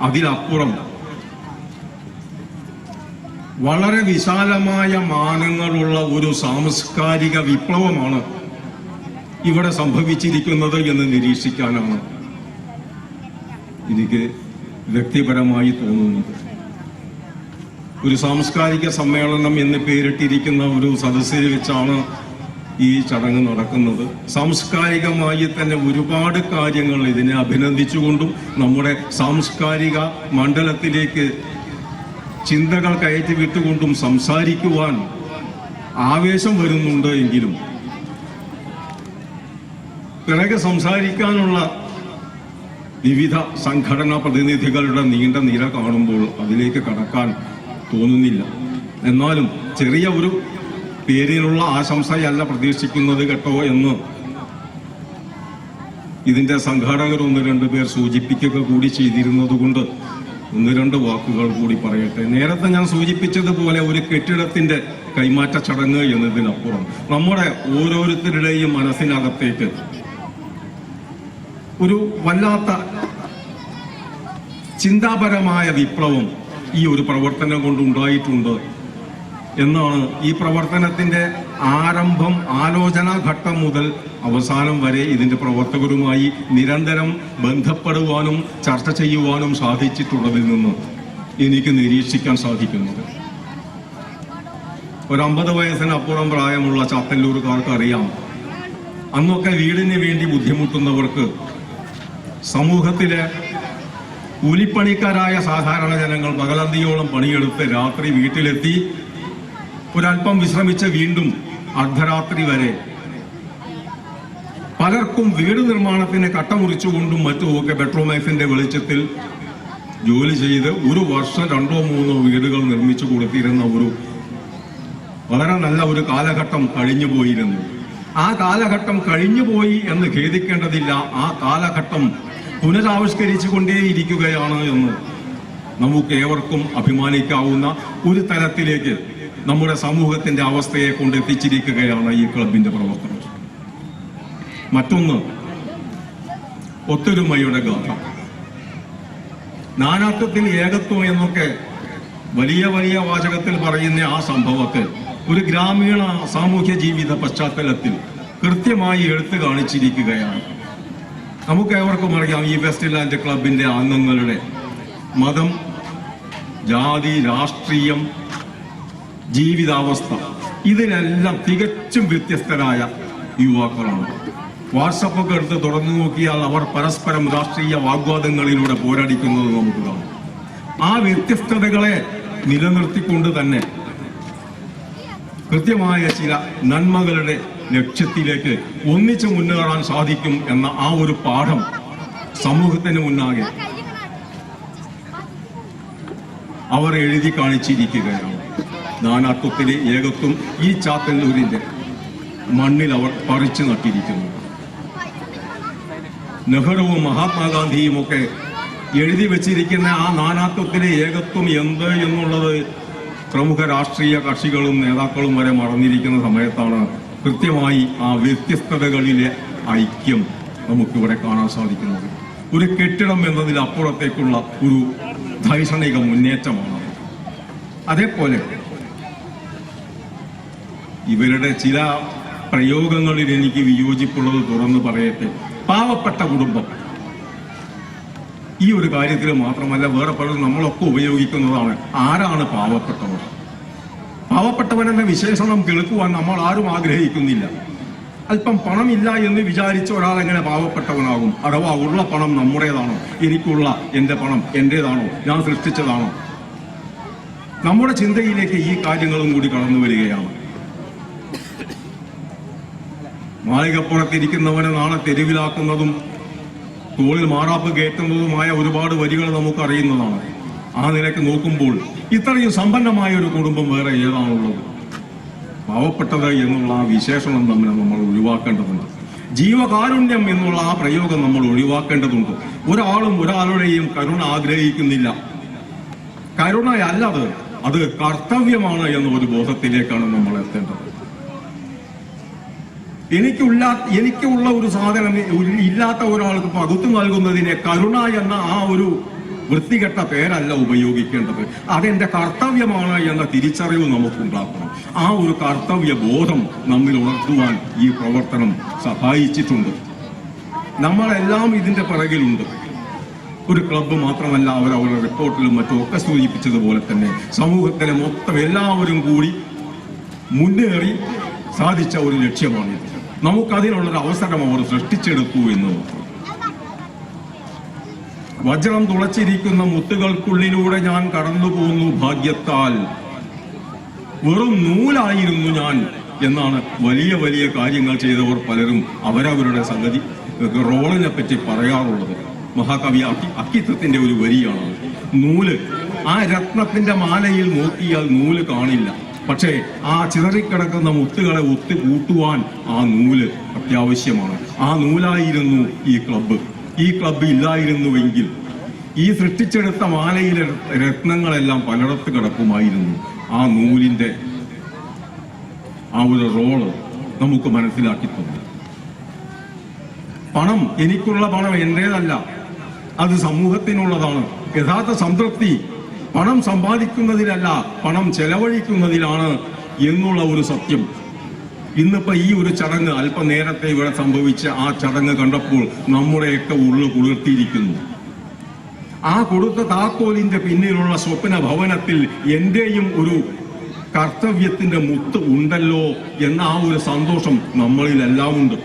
അതിലപ്പുറം. വളരെ വിശാലമായ മാനങ്ങളുള്ള ഒരു സാംസ്കാരിക വിപ്ലവമാണ് ഇവിടെ സംഭവിച്ചിരിക്കുന്നത് എന്ന് നിരീക്ഷിക്കാനാണ് എനിക്ക് വ്യക്തിപരമായി തോന്നുന്നത്. ഒരു സാംസ്കാരിക സമ്മേളനം എന്ന് പേരിട്ടിരിക്കുന്ന ഒരു സദസ്സിൽ വെച്ചാണ് ഈ ചടങ്ങ് നടക്കുന്നത്. സാംസ്കാരികമായി തന്നെ ഒരുപാട് കാര്യങ്ങൾ ഇതിനെ അഭിനന്ദിച്ചുകൊണ്ടും നമ്മുടെ സാംസ്കാരിക മണ്ഡലത്തിലേക്ക് ചിന്തകൾ കയറ്റി വിട്ടുകൊണ്ടും സംസാരിക്കുവാൻ ആവേശം വരുന്നുണ്ട് എങ്കിലും. പിറകെ സംസാരിക്കാനുള്ള വിവിധ സംഘടനാ പ്രതിനിധികളുടെ നീണ്ട നിര കാണുമ്പോൾ അതിലേക്ക് കടക്കാൻ തോന്നുന്നില്ല. എന്നാലും ചെറിയ ഒരു പേരിനുള്ള ആശംസയല്ല പ്രതീക്ഷിക്കുന്നത് കേട്ടോ എന്ന്. ഇതിന്റെ സംഘാടകർ ഒന്ന് രണ്ട് പേർ സൂചിപ്പിക്കുക കൂടി ചെയ്തിരുന്നത് കൊണ്ട് ഒന്ന് രണ്ട് വാക്കുകൾ കൂടി പറയട്ടെ. നേരത്തെ ഞാൻ സൂചിപ്പിച്ചതുപോലെ ഒരു കെട്ടിടത്തിന്റെ കൈമാറ്റ ചടങ്ങ് എന്നതിനപ്പുറം നമ്മുടെ ഓരോരുത്തരുടെയും മനസ്സിനകത്തേക്ക് ഒരു വല്ലാത്ത ചിന്താപരമായ വിപ്ലവം ഈ ഒരു പ്രവർത്തനം കൊണ്ട് ഉണ്ടായിട്ടുണ്ട്. എന്നാണ് ഈ പ്രവർത്തനത്തിന്റെ ആരംഭം ആലോചനാഘട്ടം മുതൽ അവസാനം വരെ ഇതിന്റെ പ്രവർത്തകരുമായി നിരന്തരം ബന്ധപ്പെടുവാനും ചർച്ച ചെയ്യുവാനും സാധിച്ചിട്ടുള്ളതിൽ നിന്ന് എനിക്ക് നിരീക്ഷിക്കാൻ സാധിക്കുന്നത്. ഒരു അമ്പത് വയസ്സിനപ്പുറം പ്രായമുള്ള ചാത്തല്ലൂർക്കാർക്ക് അറിയാം അന്നൊക്കെ വീടിന് വേണ്ടി ബുദ്ധിമുട്ടുന്നവർക്ക് സമൂഹത്തിലെ കൂലിപ്പണിക്കാരായ സാധാരണ ജനങ്ങൾ പകലന്തിയോളം പണിയെടുത്ത് രാത്രി വീട്ടിലെത്തി ഒരല്പം വിശ്രമിച്ച് വീണ്ടും അർദ്ധരാത്രി വരെ. പലർക്കും വീട് നിർമ്മാണത്തിന് കട്ടമുറിച്ചുകൊണ്ടും മറ്റുമൊക്കെ ബെട്രോമൈഫിന്റെ വെളിച്ചത്തിൽ ജോലി ചെയ്ത് ഒരു വർഷം രണ്ടോ മൂന്നോ വീടുകൾ നിർമ്മിച്ചു കൊടുത്തിരുന്ന ഒരു വളരെ നല്ല ഒരു കാലഘട്ടം കഴിഞ്ഞു പോയിരുന്നു. ആ കാലഘട്ടം കഴിഞ്ഞുപോയി എന്ന് ഖേദിക്കേണ്ടതില്ല. ആ കാലഘട്ടം പുനരാവിഷ്കരിച്ചു കൊണ്ടേയിരിക്കുകയാണ് എന്ന്. നമുക്ക് ഏവർക്കും അഭിമാനിക്കാവുന്ന ഒരു തരത്തിലേക്ക് നമ്മുടെ സമൂഹത്തിന്റെ അവസ്ഥയെ കൊണ്ട് എത്തിച്ചിരിക്കുകയാണ് ഈ ക്ലബിന്റെ പ്രവർത്തനം. മറ്റൊന്ന് ഒത്തൊരുമയുടെ ഗാഥ. നാനാത്വത്തിൽ ഏകത്വം എന്നൊക്കെ വലിയ വലിയ വാചകത്തിൽ പറയുന്ന ആ സംഭവത്തെ ഒരു ഗ്രാമീണ സാമൂഹ്യ ജീവിത പശ്ചാത്തലത്തിൽ കൃത്യമായി എടുത്തു കാണിച്ചിരിക്കുകയാണ്. നമുക്ക് ഏവർക്കും അറിയാം ഈ വെസ്റ്റ് ലാൻഡ് ക്ലബിന്റെ അംഗങ്ങളുടെ മതം ജാതി രാഷ്ട്രീയം ജീവിതാവസ്ഥ ഇതിനെല്ലാം തികച്ചും വ്യത്യസ്തരായ യുവാക്കളാണ്. വാട്സപ്പൊക്കെ എടുത്ത് തുറന്നു നോക്കിയാൽ അവർ പരസ്പരം രാഷ്ട്രീയ വാഗ്വാദങ്ങളിലൂടെ പോരാടിക്കുന്നത് നമുക്ക് കാണാം. ആ വ്യത്യസ്തതകളെ നിലനിർത്തിക്കൊണ്ട് തന്നെ കൃത്യമായ ചില നന്മകളുടെ ലക്ഷ്യത്തിലേക്ക് ഒന്നിച്ചു മുന്നേറാൻ സാധിക്കും എന്ന ആ ഒരു പാഠം സമൂഹത്തിന് മുന്നാകെ അവർ എഴുതി കാണിച്ചിരിക്കുകയാണ്. നാനാത്വത്തിലെ ഏകത്വം ഈ ചാത്തല്ലൂരിന്റെ മണ്ണിൽ അവർ പറിച്ചു നട്ടിരിക്കുന്നു. നെഹ്റുവും മഹാത്മാഗാന്ധിയും ഒക്കെ എഴുതി വെച്ചിരിക്കുന്ന ആ നാനാത്വത്തിലെ ഏകത്വം എന്ത് എന്നുള്ളത് പ്രമുഖ രാഷ്ട്രീയ കക്ഷികളും നേതാക്കളും വരെ മറന്നിരിക്കുന്ന സമയത്താണ് കൃത്യമായി ആ വ്യത്യസ്തതകളിലെ ഐക്യം നമുക്കിവിടെ കാണാൻ സാധിക്കുന്നത്. ഒരു കെട്ടിടം എന്നതിൽ അപ്പുറത്തേക്കുള്ള ഒരു ധൈഷണിക മുന്നേറ്റമാണ് അതേപോലെ ഇവരുടെ ചില പ്രയോഗങ്ങളിൽ എനിക്ക് വിയോജിപ്പുള്ളത് തുറന്നു പറയട്ടെ. പാവപ്പെട്ട കുടുംബം. ഈ ഒരു കാര്യത്തിൽ മാത്രമല്ല വേറെ പലരും നമ്മളൊക്കെ ഉപയോഗിക്കുന്നതാണ്. ആരാണ് പാവപ്പെട്ടവർ? പാവപ്പെട്ടവനെന്ന വിശേഷണം കേൾക്കുവാൻ നമ്മൾ ആരും ആഗ്രഹിക്കുന്നില്ല. അല്പം പണമില്ല എന്ന് വിചാരിച്ച ഒരാൾ എങ്ങനെ പാവപ്പെട്ടവനാകും? അഥവാ ഉള്ള പണം നമ്മുടേതാണോ? എനിക്കുള്ള എന്റെ പണം എന്റേതാണോ? ഞാൻ സൃഷ്ടിച്ചതാണോ? നമ്മുടെ ചിന്തയിലേക്ക് ഈ കാര്യങ്ങളും കൂടി കടന്നു വരികയാണ്. മാളികപ്പുറത്തിരിക്കുന്നവനെ നാളെ തെരുവിലാക്കുന്നതും തോളിൽ മാറാപ്പ് കയറ്റുന്നതുമായ ഒരുപാട് വരികൾ നമുക്ക് അറിയുന്നതാണ് ആ നിലയ്ക്ക് നോക്കുമ്പോൾ ഇത്രയും സമ്പന്നമായ ഒരു കുടുംബം വേറെ ഏതാണുള്ളത്? പാവപ്പെട്ടത് എന്നുള്ള ആ വിശേഷണം തമ്മിൽ നമ്മൾ ഒഴിവാക്കേണ്ടതുണ്ട്. ജീവകാരുണ്യം എന്നുള്ള ആ പ്രയോഗം നമ്മൾ ഒഴിവാക്കേണ്ടതുണ്ട്. ഒരാളും ഒരാളുടെയും കരുണ ആഗ്രഹിക്കുന്നില്ല. കരുണയല്ലത് അത് കർത്തവ്യമാണ് എന്ന ഒരു ബോധത്തിലേക്കാണ് നമ്മൾ എത്തേണ്ടത്. എനിക്കുള്ള എനിക്കുള്ള ഒരു സാധനം ഇല്ലാത്ത ഒരാൾക്ക് പകുത്തു നൽകുന്നതിനെ കരുണ എന്ന ആ ഒരു വൃത്തികെട്ട പേരല്ല ഉപയോഗിക്കേണ്ടത്. അതെന്റെ കർത്തവ്യമാണ് എന്ന തിരിച്ചറിവ് നമുക്കുണ്ടാക്കണം. ആ ഒരു കർത്തവ്യ ബോധം നമ്മിൽ ഉണർത്തുവാൻ ഈ പ്രവർത്തനം സഹായിച്ചിട്ടുണ്ട്. നമ്മളെല്ലാം ഇതിന്റെ പിറകിലുണ്ട്. ഒരു ക്ലബ്ബ് മാത്രമല്ല അവർ അവരുടെ റിപ്പോർട്ടിലും മറ്റും ഒക്കെ സൂചിപ്പിച്ചതുപോലെ തന്നെ സമൂഹത്തിലെ മൊത്തം എല്ലാവരും കൂടി മുന്നേറി സാധിച്ച ഒരു ലക്ഷ്യമാണിത്. നമുക്കതിനുള്ളൊരു അവസരം അവർ സൃഷ്ടിച്ചെടുക്കൂ എന്ന് വജ്രം തുളച്ചിരിക്കുന്ന മുത്തുകൾക്കുള്ളിലൂടെ ഞാൻ കടന്നു പോകുന്നു ഭാഗ്യത്താൽ. വെറും നൂലായിരുന്നു ഞാൻ എന്നാണ് വലിയ വലിയ കാര്യങ്ങൾ ചെയ്തവർ പലരും അവരവരുടെ സംഗതി റോളിനെ പറ്റി പറയാറുള്ളത്. മഹാകവി അക്കി അക്കിത്തത്തിന്റെ ഒരു വരിയാണ് നൂൽ ആ രത്നത്തിന്റെ മാലയിൽ നോക്കിയാൽ നൂൽ കാണില്ല. പക്ഷേ ആ ചിതറിക്കിടക്കുന്ന മുത്തുകളെ ഒത്തു കൂട്ടുവാൻ ആ നൂൽ അത്യാവശ്യമാണ്. ആ നൂലായിരുന്നു ഈ ക്ലബ്ബ്. ഈ ക്ലബ്ബ് ഇല്ലായിരുന്നുവെങ്കിൽ ഈ സൃഷ്ടിച്ചെടുത്ത മാലയിലെ രത്നങ്ങളെല്ലാം പലയിടത്ത് കിടക്കുമായിരുന്നു. ആ നൂലിന്റെ ആ ഒരു റോൾ നമുക്ക് മനസ്സിലാക്കി തന്നു. പണം എനിക്കുള്ള പണം എന്റേതല്ല അത് സമൂഹത്തിനുള്ളതാണ്. യഥാർത്ഥ സംതൃപ്തി പണം സമ്പാദിക്കുന്നതിലല്ല പണം ചെലവഴിക്കുന്നതിലാണ് എന്നുള്ള ഒരു സത്യം. ഇന്നിപ്പോ ഈ ഒരു ചടങ്ങ് അല്പനേരത്തെ ഇവിടെ സംഭവിച്ച ആ ചടങ്ങ് കണ്ടപ്പോൾ നമ്മുടെയൊക്കെ ഉള്ളു കുളിർത്തിയിരിക്കുന്നു. ആ കൊടുത്ത താക്കോലിന്റെ പിന്നിലുള്ള സ്വപ്ന ഭവനത്തിൽ എന്റെയും ഒരു കർത്തവ്യത്തിന്റെ മുത്ത് ഉണ്ടല്ലോ എന്ന ആ ഒരു സന്തോഷം നമ്മളിലെല്ലാം ഉണ്ട്.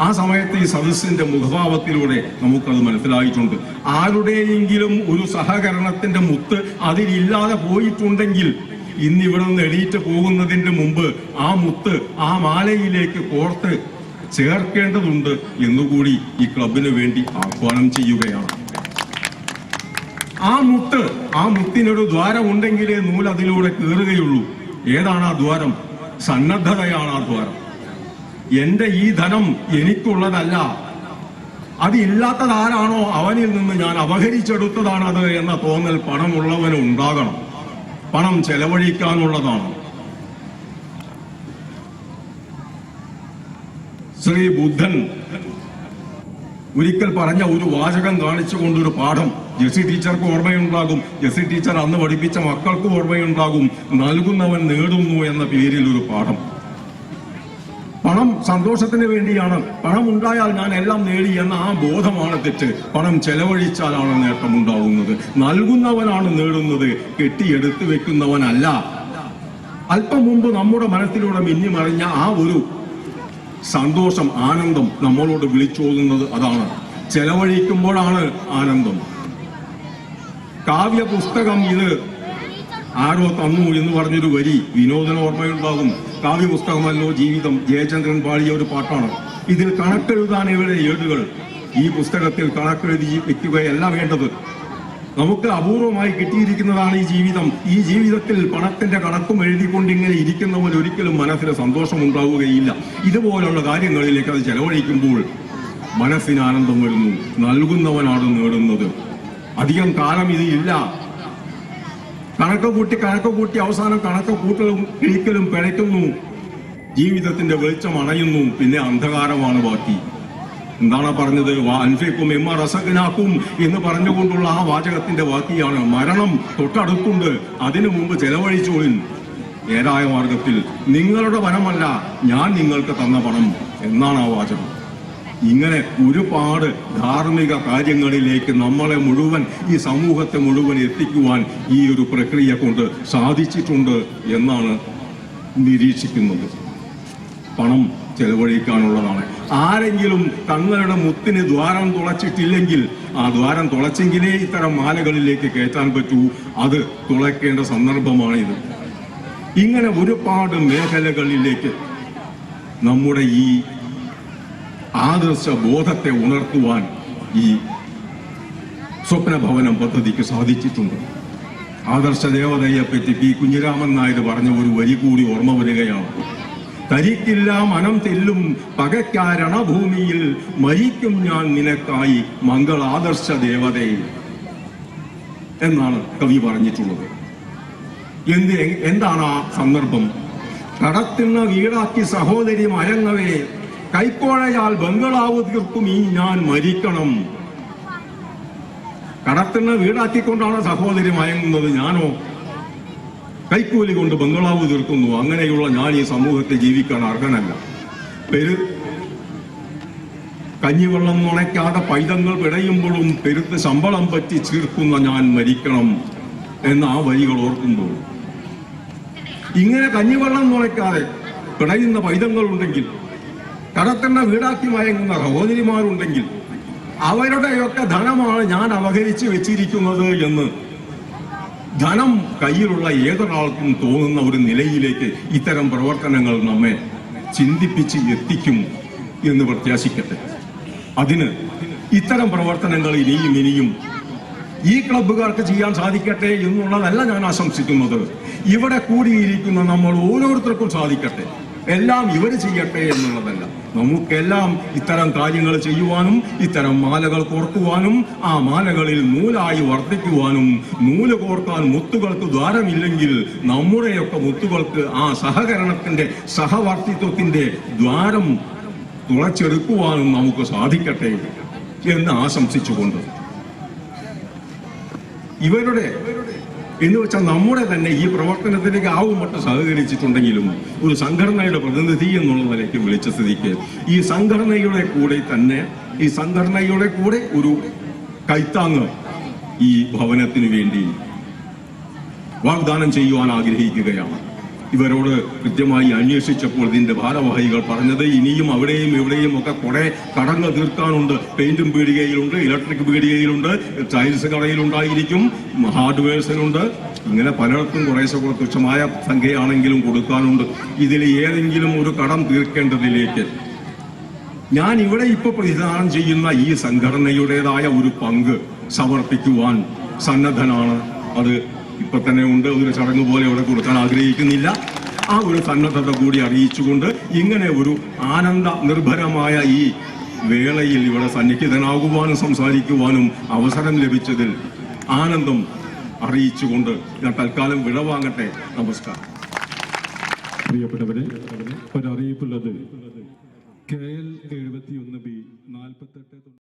ആ സമയത്ത് ഈ സദസ്സിന്റെ മുഖഭാവത്തിലൂടെ നമുക്കത് മനസ്സിലായിട്ടുണ്ട്. ആരുടെയെങ്കിലും ഒരു സഹകരണത്തിന്റെ മുത്ത് അതിലില്ലാതെ പോയിട്ടുണ്ടെങ്കിൽ ഇന്നിവിടെ നിന്ന് എണീറ്റ് പോകുന്നതിന്റെ മുമ്പ് ആ മുത്ത് ആ മാലയിലേക്ക് കോർത്ത് ചേർക്കേണ്ടതുണ്ട് എന്നുകൂടി ഈ ക്ലബിന് വേണ്ടി ആഹ്വാനം ചെയ്യുകയാണ്. ആ മുത്ത് ആ മുത്തിനൊരു ദ്വാരം ഉണ്ടെങ്കിലേ നൂൽ അതിലൂടെ കീറുകയുള്ളൂ. ഏതാണ് ആ ദ്വാരം? സന്നദ്ധതയാണ് ആ ദ്വാരം. എന്റെ ഈ ധനം എനിക്കുള്ളതല്ല. അത് ഇല്ലാത്തതാരാണോ? അവനിൽ നിന്ന് ഞാൻ അപഹരിച്ചെടുത്തതാണത് എന്ന തോന്നൽ പണമുള്ളവന് ഉണ്ടാകണം. പണം ചെലവഴിക്കാനുള്ളതാണ്. ശ്രീ ബുദ്ധൻ ഒരിക്കൽ പറഞ്ഞ ഒരു വാചകം കാണിച്ചുകൊണ്ടൊരു പാഠം ജെസി ടീച്ചർക്ക് ഓർമ്മയുണ്ടാകും. ജെസി ടീച്ചർ അന്ന് പഠിപ്പിച്ച മക്കൾക്ക് ഓർമ്മയുണ്ടാകും. നൽകുന്നവൻ നേടുന്നു എന്ന പേരിൽ ഒരു പാഠം. പണം സന്തോഷത്തിന് വേണ്ടിയാണ്. പണം ഉണ്ടായാൽ ഞാൻ എല്ലാം നേടി എന്ന ആ ബോധമാണ് തെറ്റ്. പണം ചെലവഴിച്ചാലാണ് നേട്ടമുണ്ടാവുന്നത്. നൽകുന്നവനാണ് നേടുന്നത്. കെട്ടിയെടുത്തു വെക്കുന്നവനല്ല. അല്പം മുമ്പ് നമ്മുടെ മനസ്സിലൂടെ മിന്നിമറിഞ്ഞ ആ ഒരു സന്തോഷം ആനന്ദം നമ്മളോട് വിളിച്ചോതുന്നത് അതാണ്. ചെലവഴിക്കുമ്പോഴാണ് ആനന്ദം. കാവ്യ പുസ്തകം ഇത് ആരോ തന്നു എന്ന് പറഞ്ഞൊരു വരി വിനോദന ഓർമ്മയുണ്ടാകും കാവ്യ പുസ്തകമല്ലോ ജീവിതം. ജയചന്ദ്രൻ പാടിയ ഒരു പാട്ടാണ്. ഇതിൽ കണക്കെഴുതാൻ ഇവരുടെ ഏടുകൾ ഈ പുസ്തകത്തിൽ കണക്കെഴുതി വെക്കുകയല്ല വേണ്ടത്. നമുക്ക് അപൂർവമായി കിട്ടിയിരിക്കുന്നതാണ് ഈ ജീവിതം. ഈ ജീവിതത്തിൽ പണത്തിന്റെ കണക്കും എഴുതിക്കൊണ്ട് ഇങ്ങനെ ഇരിക്കുന്നവൻ ഒരിക്കലും മനസ്സിന് സന്തോഷം ഉണ്ടാവുകയില്ല ഇതുപോലുള്ള കാര്യങ്ങളിലേക്ക് അത് ചെലവഴിക്കുമ്പോൾ മനസ്സിന് ആനന്ദം വരുന്നു. നൽകുന്നവനാണ് നേടുന്നത്. അധികം കാലം ഇത് ഇല്ല. കണക്ക് കൂട്ടി കണക്ക് കൂട്ടി അവസാനം കണക്ക് കൂട്ടലും കിഴിക്കലും പിഴയ്ക്കുന്നു. ജീവിതത്തിന്റെ വെളിച്ചം അണയുന്നു. പിന്നെ അന്ധകാരമാണ് ബാക്കി. എന്താണ് പറഞ്ഞത്? വാ അൻഫിക്കും എമ്മ അസഖനാക്കും എന്ന് പറഞ്ഞുകൊണ്ടുള്ള ആ വാചകത്തിന്റെ വാക്കിയാണ് മരണം തൊട്ടടുത്തുണ്ട്. അതിനു മുമ്പ് ചെലവഴിച്ചോളിൻ. നേരായ മാർഗത്തിൽ നിങ്ങളുടെ പണമല്ല ഞാൻ നിങ്ങൾക്ക് തന്ന പണം എന്നാണ് ആ വാചകം. ഇങ്ങനെ ഒരുപാട് ധാർമ്മിക കാര്യങ്ങളിലേക്ക് നമ്മളെ മുഴുവൻ ഈ സമൂഹത്തെ മുഴുവൻ എത്തിക്കുവാൻ ഈ ഒരു പ്രക്രിയ കൊണ്ട് സാധിച്ചിട്ടുണ്ട് എന്നാണ് നിരീക്ഷിക്കുന്നത്. പണം ചെലവഴിക്കാനുള്ളതാണ്. ആരെങ്കിലും തങ്ങളുടെ മുത്തിന് ദ്വാരം തുളച്ചിട്ടില്ലെങ്കിൽ ആ ദ്വാരം തുളച്ചെങ്കിലേ ഇത്തരം മാലകളിലേക്ക് കയറ്റാൻ പറ്റൂ. അത് തുളയ്ക്കേണ്ട സന്ദർഭമാണിത്. ഇങ്ങനെ ഒരുപാട് മേഖലകളിലേക്ക് നമ്മുടെ ഈ ആദർശ ബോധത്തെ ഉണർത്തുവാൻ ഈ സ്വപ്നഭവനം പദ്ധതിക്ക് സാധിച്ചിട്ടുണ്ട്. ആദർശ ദേവതയെ പറ്റി പി. കുഞ്ഞിരാമൻ നായർ പറഞ്ഞ ഒരു വരി കൂടി ഓർമ്മ വരികയാണ്. തരിക്കില്ല മനം തെല്ലും പകയ്ക്കാരണഭൂമിയിൽ മരിക്കും ഞാൻ നിനക്കായി മംഗൾ മംഗളാദർശ ദേവതയിൽ എന്നാണ് കവി പറഞ്ഞിട്ടുള്ളത്. എന്ത് എന്താണ് ആ സന്ദർഭം? കടത്തുന്ന വീടാക്കി സഹോദരി മയങ്ങവേ കൈക്കോഴയാൽ ബംഗളാവ് തീർക്കും ഈ ഞാൻ മരിക്കണം. കടത്തിന് വീടാക്കിക്കൊണ്ടാണ് സഹോദരി മയങ്ങുന്നത്. ഞാനോ കൈക്കൂലി കൊണ്ട് ബംഗളാവ് തീർക്കുന്നു. അങ്ങനെയുള്ള ഞാൻ ഈ സമൂഹത്തിൽ ജീവിക്കാൻ അർഹനല്ല. പെരു കഞ്ഞിവെള്ളം നുണയ്ക്കാതെ പൈതങ്ങൾ പിടയുമ്പോഴും പെരുത്ത് ശമ്പളം പറ്റി ചീർക്കുന്ന ഞാൻ മരിക്കണം എന്ന് ആ വരികൾ ഓർക്കുമ്പോൾ. ഇങ്ങനെ കഞ്ഞിവെള്ളം നുണയ്ക്കാതെ പിടയുന്ന പൈതങ്ങളുണ്ടെങ്കിൽ കടത്തെണ്ണ വീടാക്കി മയങ്ങുന്ന സഹോദരിമാരുണ്ടെങ്കിൽ അവരുടെയൊക്കെ ധനമാണ് ഞാൻ അവഹരിച്ച് വെച്ചിരിക്കുന്നത് എന്ന് ധനം കയ്യിലുള്ള ഏതൊരാൾക്കും തോന്നുന്ന ഒരു നിലയിലേക്ക് ഇത്തരം പ്രവർത്തനങ്ങൾ നമ്മെ ചിന്തിപ്പിച്ച് എത്തിക്കും എന്ന് പ്രത്യാശിക്കട്ടെ. അതിന് ഇത്തരം പ്രവർത്തനങ്ങൾ ഇനിയും ഇനിയും ഈ ക്ലബ്ബുകാർക്ക് ചെയ്യാൻ സാധിക്കട്ടെ എന്നുള്ളതല്ല ഞാൻ ആശംസിക്കുന്നത്. ഇവിടെ കൂടിയിരിക്കുന്ന നമ്മൾ ഓരോരുത്തർക്കും സാധിക്കട്ടെ. എല്ലാം ഇവർ ചെയ്യട്ടെ എന്നുള്ളതല്ല. നമുക്കെല്ലാം ഇത്തരം കാര്യങ്ങൾ ചെയ്യുവാനും ഇത്തരം മാലകൾ കോർക്കുവാനും ആ മാലകളിൽ നൂലായി വർദ്ധിക്കുവാനും നൂൽ കോർക്കാൻ മുത്തുകൾക്ക് ദ്വാരമില്ലെങ്കിൽ നമ്മുടെയൊക്കെ മുത്തുകൾക്ക് ആ സഹകരണത്തിന്റെ സഹവർത്തിത്വത്തിന്റെ ദ്വാരം തുളച്ചെടുക്കുവാനും നമുക്ക് സാധിക്കട്ടെ എന്ന് ആശംസിച്ചുകൊണ്ട്. ഇവരുടെ എന്ന് വെച്ചാൽ നമ്മുടെ തന്നെ ഈ പ്രവർത്തനത്തിലേക്ക് ആവും മറ്റും സഹകരിച്ചിട്ടുണ്ടെങ്കിലും ഒരു സംഘടനയുടെ പ്രതിനിധി എന്നുള്ള നിലയ്ക്ക് വിളിച്ച സ്ഥിതിക്ക് ഈ സംഘടനയുടെ കൂടെ തന്നെ ഈ സംഘടനയുടെ കൂടെ ഒരു കൈത്താങ്ങ് ഈ ഭവനത്തിന് വേണ്ടി വാഗ്ദാനം ചെയ്യുവാൻ ആഗ്രഹിക്കുകയാണ്. ഇവരോട് കൃത്യമായി അന്വേഷിച്ചപ്പോൾ ഇതിന്റെ ഭാരവാഹികൾ പറഞ്ഞത് ഇനിയും അവിടെയും ഇവിടെയും ഒക്കെ കുറെ കടങ്ങൾ തീർക്കാനുണ്ട്. പെയിന്റും പീടികയിലുണ്ട് ഇലക്ട്രിക് പീടികയിലുണ്ട് ടൈൽസ് കടയിലുണ്ടായിരിക്കും ഹാർഡ്വെയർസിനുണ്ട് ഇങ്ങനെ പലയിടത്തും കുറേശ്ശെ കൂടെ തുച്ഛമായ സംഖ്യയാണെങ്കിലും കൊടുക്കാനുണ്ട്. ഇതിൽ ഏതെങ്കിലും ഒരു കടം തീർക്കേണ്ടതിലേക്ക് ഞാൻ ഇവിടെ ഇപ്പൊ പ്രതിദാനം ചെയ്യുന്ന ഈ സംഘടനയുടേതായ ഒരു പങ്ക് സമർപ്പിക്കുവാൻ സന്നദ്ധനാണ്. അത് ഇപ്പൊ തന്നെ ഉണ്ട്. ഒരു ചടങ്ങ് പോലെ ഇവിടെ കൊടുക്കാൻ ആഗ്രഹിക്കുന്നില്ല. ആ ഒരു സന്നദ്ധത കൂടി അറിയിച്ചുകൊണ്ട് ഇങ്ങനെ ഒരു ആനന്ദ നിർഭരമായ ഈ വേളയിൽ ഇവിടെ സന്നിഹിതനാകുവാനും സംസാരിക്കുവാനും അവസരം ലഭിച്ചതിൽ ആനന്ദം അറിയിച്ചുകൊണ്ട് ഞാൻ തൽക്കാലം വിടവാങ്ങട്ടെ. നമസ്കാരം. പ്രിയപ്പെട്ടവരെ ഒരറിയിപ്പുള്ളത് കെ എൽ എഴുപത്തിയൊന്ന് ബി നാൽപ്പത്തെട്ട്